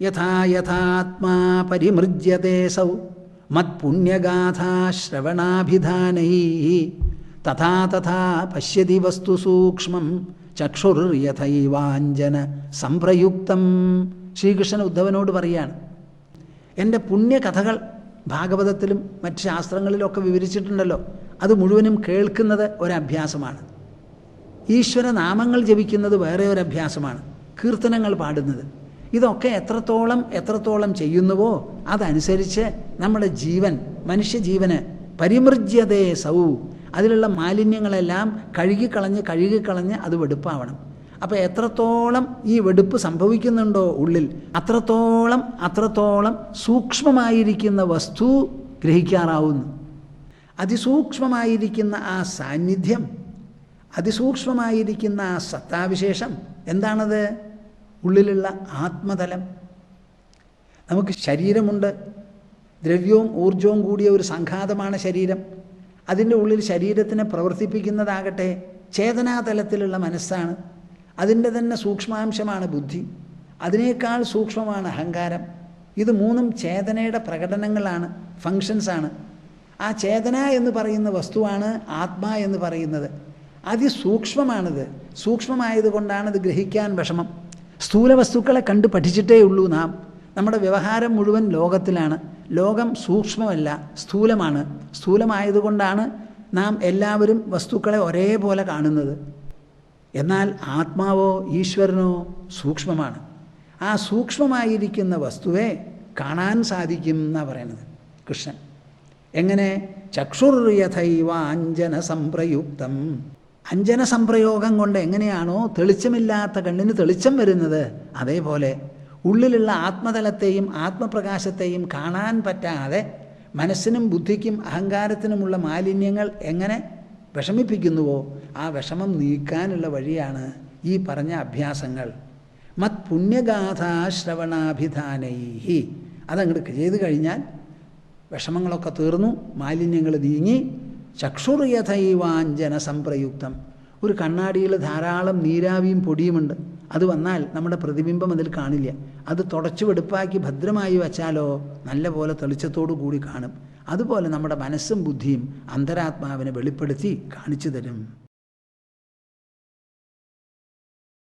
യഥാ യഥാത്മാ പരിമൃജ്യത്തെ സൗ. മത്പുണ്യഗാഥാശ്രവണാഭിധാനൈ തഥാ തഥാ പശ്യതി വസ്തു സൂക്ഷ്മം ചക്ഷുർയഥൈവാഞ്ജന സംപ്രയുക്തം. ശ്രീകൃഷ്ണൻ ഉദ്ധവനോട് പറയാണ് എന്റെ പുണ്യകഥകൾ ഭാഗവതത്തിലും മറ്റ് ശാസ്ത്രങ്ങളിലൊക്കെ വിവരിച്ചിട്ടുണ്ടല്ലോ. അത് മുഴുവനും കേൾക്കുന്നത് ഒരഭ്യാസമാണ്. ഈശ്വരനാമങ്ങൾ ജപിക്കുന്നത് വേറെ ഒരഭ്യാസമാണ്. കീർത്തനങ്ങൾ പാടുന്നത് ഇതൊക്കെ എത്രത്തോളം എത്രത്തോളം ചെയ്യുന്നുവോ അതനുസരിച്ച് നമ്മുടെ ജീവൻ മനുഷ്യജീവന് പരിമൃജ്യതേ സൗ. അതിലുള്ള മാലിന്യങ്ങളെല്ലാം കഴുകിക്കളഞ്ഞ് കഴുകിക്കളഞ്ഞ് അത് വെടുപ്പാവണം. അപ്പോൾ എത്രത്തോളം ഈ വെടുപ്പ് സംഭവിക്കുന്നുണ്ടോ ഉള്ളിൽ അത്രത്തോളം അത്രത്തോളം സൂക്ഷ്മമായിരിക്കുന്ന വസ്തു ഗ്രഹിക്കാറാവുന്നു. അതിസൂക്ഷ്മമായിരിക്കുന്ന ആ സാന്നിധ്യം അതിസൂക്ഷ്മമായിരിക്കുന്ന ആ സത്താവിശേഷം എന്താണത്? ഉള്ളിലുള്ള ആത്മതലം. നമുക്ക് ശരീരമുണ്ട്. ദ്രവ്യവും ഊർജവും കൂടിയ ഒരു സംഘാതമാണ് ശരീരം. അതിന്റെ ഉള്ളിൽ ശരീരത്തിനെ പ്രവർത്തിപ്പിക്കുന്നതാകട്ടെ ചേതനാതലത്തിലുള്ള മനസ്സാണ്. അതിന്റെ തന്നെ സൂക്ഷ്മാംശമാണ് ബുദ്ധി. അതിനേക്കാൾ സൂക്ഷ്മമാണ് അഹങ്കാരം. ഇത് മൂന്നും ചേതനയുടെ പ്രകടനങ്ങളാണ് ഫങ്ഷൻസാണ്. ആ ചേതന എന്ന് പറയുന്ന വസ്തുവാണ് ആത്മാ എന്ന് പറയുന്നത്. അതിസൂക്ഷ്മമാണിത്. സൂക്ഷ്മമായതുകൊണ്ടാണ് ഇത് ഗ്രഹിക്കാൻ വിഷമം. സ്ഥൂല വസ്തുക്കളെ കണ്ട് പഠിച്ചിട്ടേ ഉള്ളൂ നാം. നമ്മുടെ വ്യവഹാരം മുഴുവൻ ലോകത്തിലാണ്. ലോകം സൂക്ഷ്മമല്ല സ്ഥൂലമാണ്. സ്ഥൂലമായതുകൊണ്ടാണ് നാം എല്ലാവരും വസ്തുക്കളെ ഒരേപോലെ കാണുന്നത്. എന്നാൽ ആത്മാവോ ഈശ്വരനോ സൂക്ഷ്മമാണ്. ആ സൂക്ഷ്മമായിരിക്കുന്ന വസ്തുവെ കാണാൻ സാധിക്കും എന്നാണ് പറയുന്നത് കൃഷ്ണൻ. എങ്ങനെ? ചക്ഷുർ യഥൈവാഞ്ജന സംപ്രയുക്തം അഞ്ജന സംപ്രയോഗം കൊണ്ട് എങ്ങനെയാണോ തെളിച്ചമില്ലാത്ത കണ്ണിന് തെളിച്ചം വരുന്നത്? അതേപോലെ ഉള്ളിലുള്ള ആത്മതലത്തെയും ആത്മപ്രകാശത്തെയും കാണാൻ പറ്റാതെ മനസ്സിനും ബുദ്ധിക്കും അഹങ്കാരത്തിനുമുള്ള മാലിന്യങ്ങൾ എങ്ങനെ വിഷമിപ്പിക്കുന്നുവോ ആ വിഷമം നീക്കാനുള്ള വഴിയാണ് ഈ പറഞ്ഞ അഭ്യാസങ്ങൾ. മത് പുണ്യഗാഥാശ്രവണാഭിധാനൈഹി അതങ്ങോട്ട് ചെയ്തു കഴിഞ്ഞാൽ വിഷമങ്ങളൊക്കെ തീർന്നു മാലിന്യങ്ങൾ നീങ്ങി ചക്ഷുർയഥൈവാഞ്ജന സംപ്രയുക്തം ഒരു കണ്ണാടിയിൽ ധാരാളം നീരാവിയും പൊടിയുമുണ്ട്. അത് വന്നാൽ നമ്മുടെ പ്രതിബിംബം അതിൽ കാണില്ല. അത് തുടച്ചു വെടുപ്പാക്കി ഭദ്രമായി വച്ചാലോ നല്ല പോലെ തെളിച്ചത്തോടു കൂടി കാണും. അതുപോലെ നമ്മുടെ മനസ്സും ബുദ്ധിയും അന്തരാത്മാവിനെ വെളിപ്പെടുത്തി കാണിച്ചു തരും.